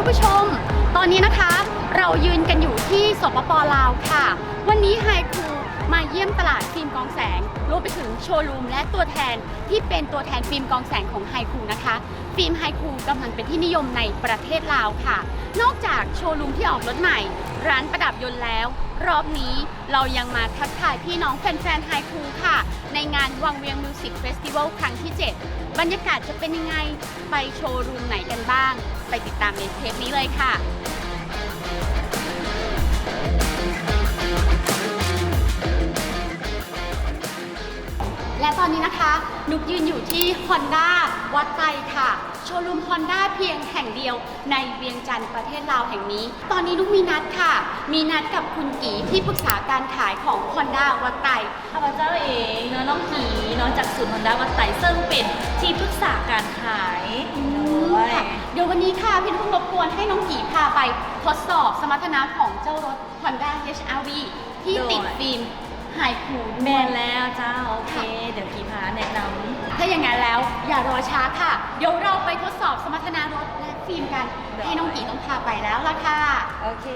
คุณผู้ชม ตอนนี้นะคะ เรายืนกันอยู่ที่สปปลาวค่ะ วันนี้ไฮคูมาเยี่ยมตลาดฟิล์มกองแสงรวมไปถึงโชว์รูมและตัวแทนที่เป็นตัวแทนฟิล์มกองแสงของไฮคูนะคะ ฟิล์มไฮคูกำลังเป็นที่นิยมในประเทศลาวค่ะ นอกจากโชว์รูมที่ออกรถใหม่ ร้านประดับยนต์แล้ว รอบนี้เรายังมาทักทายพี่น้องแฟนๆไฮคูค่ะ ในงานวังเวียงมิวสิกเฟสติวัลครั้งที่ 7 บรรยากาศจะเป็นยังไง ไปโชว์รูมไหนกันบ้าง ไปติดตามในเทปนี้เลยค่ะและตอนนี้นะคะ นุกยืนอยู่ที่ Honda วัดไตค่ะ โชว์รูม Honda เพียงแห่งเดียวในเวียงจันทร์ประเทศลาวแห่งนี้ ตอนนี้นุกมีนัดค่ะ มีนัดกับคุณกีที่ปรึกษาการขายของ Honda วัดไตข้าพเจ้าเองเนาะน้องผีเนาะจากศูนย์ฮอนด้าวัดไตซึ่งเป็นที่ปรึกษาการขายด้วยค่ะเดี๋ยววันนี้ค่ะพี่นุกรบกวนให้น้องกีพาไปทดสอบสมรรถนะของเจ้ารถ Honda HRV ที่ติดฟิล์ม ไฮคูแมนแล้วเจ้า โอเค เดี๋ยวกีพาแนะนถ้าอย่างนั้นแล้วอย่ารอช้าค่ะ เดี๋ยวเราไปทดสอบสมรรถนะรถและฟิล์มกัน ให้น้องกีต้องพาไปแล้วล่ะค่ะำโอเค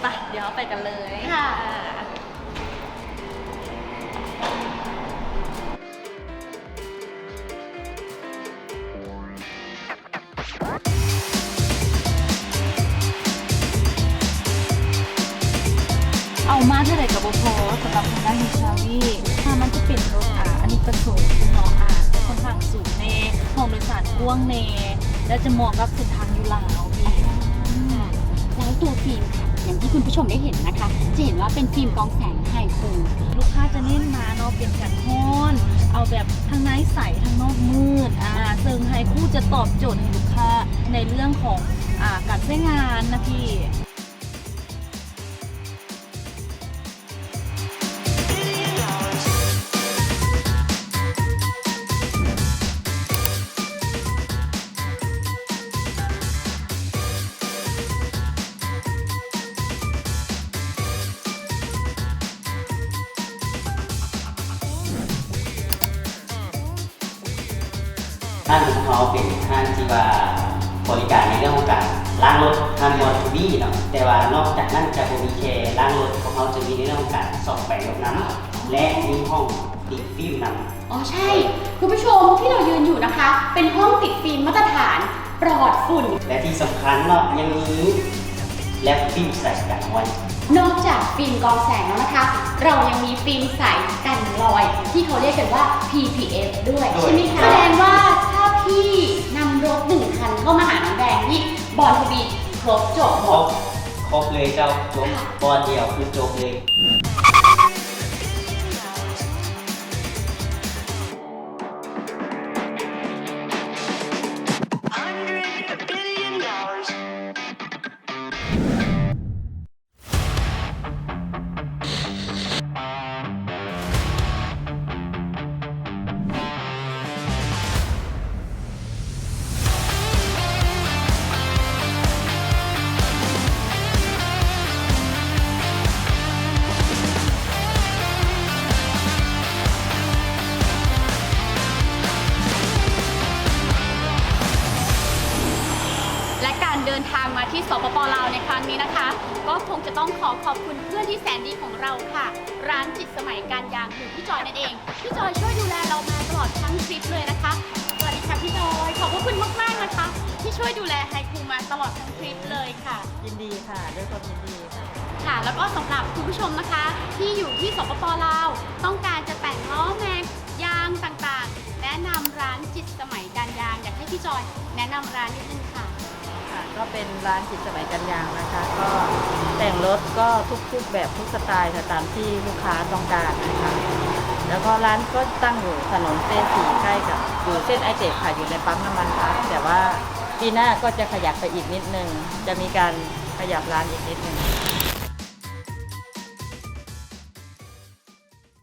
ไปะเดี๋ยวไปกันเลยค่ะ เอามาเท่าไหร่กับโบโพสำหรับฮอนด้าฮิชาวีถ้ามันจะเป็นรถอะอันนี้ประสงค์เนาะอะค่อนข้างสูงเนห้องโดยสารกว้างเนและจะเหมาะกับเส้นทางอยู่ลาวพี่ แล้วตัวฟิล์มค่ะ อย่างที่คุณผู้ชมได้เห็นนะคะ จะเห็นว่าเป็นฟิล์มกองแสงไฮคูลูกค้าจะเน้นมาเนาะเป็นกันฮ้อนเอาแบบทั้งในใสทั้งนอกมืดอ่าซึ่งไฮคู่จะตอบโจทย์ให้ลูกค้าในเรื่องของอ่าการใช้งานนะพี่ ท่านของเขาเป็นท่านที่ว่าบริการในเรื่องของการล้างรถท่านบอลทูบี้เนาะแต่ว่านอกจากนั้นจะบ่มีแค่ล้างรถของเขาจะมีในเรื่องของการส่องแปลงรถน้ำและมีห้องติดฟิล์มนำอ๋อใช่คุณผู้ชมที่เรายืนอยู่นะคะ เป็นห้องติดฟิล์มมาตรฐานปลอดฝุ่น และที่สำคัญเนาะยังมีแลบฟิล์มใส่กันไว้นอกจากฟิล์มกองแสงแล้วนะคะ เรายังมีฟิล์มใสกันรอย ที่เขาเรียกกันว่า PPF ด้วยด้วยใช่ไหมคะแสดงว่า ถ้าพี่นำรถหนึ่งคันเข้ามาหาน้องแดงที่บอลทบีครบจบหคมรด บครบเลยเจ้าจบบอลเดียวคือจบเลย ทางมาที่สปปลาวในครั้งนี้นะคะ ก็คงจะต้องขอขอบคุณเพื่อนที่แสนดีของเราค่ะ ร้านจิตสมัยการยางหรือพี่จอยนั่นเองพี่จอยช่วยดูแลเรามาตลอดทั้งทริปเลยนะคะสวัสดีค่ะพี่จอยขอบพระคุณมากๆนะคะ ที่ช่วยดูแลไฮคูมาตลอดทั้งทริปเลยค่ะ ยินดีค่ะด้วยความยินดีค่ะ ค่ะ แล้วก็สำหรับคุณผู้ชมนะคะ ที่อยู่ที่สปปลาวต้องการจะแต่งล้อแม็กยางต่างๆ แนะนำร้านจิตสมัยการยางอยากให้พี่จอย แนะนำร้านนิดนึงค่ะค่ะ ก็เป็นร้านจิตสมัยกันยางนะคะ ก็แต่งรถก็ทุกทุกแบบทุกสไตล์ค่ะตามที่ลูกค้าต้องการนะคะ แล้วก็ร้านก็ตั้งอยู่ถนนเส้นสีใกล้กับอยู่เส้นไอเจกค่ะอยู่ในปั๊มน้ำมันค่ะแต่ว่าปีหน้าก็จะขยับไปอีกนิดนึง จะมีการขยับร้านอีกนิดนึง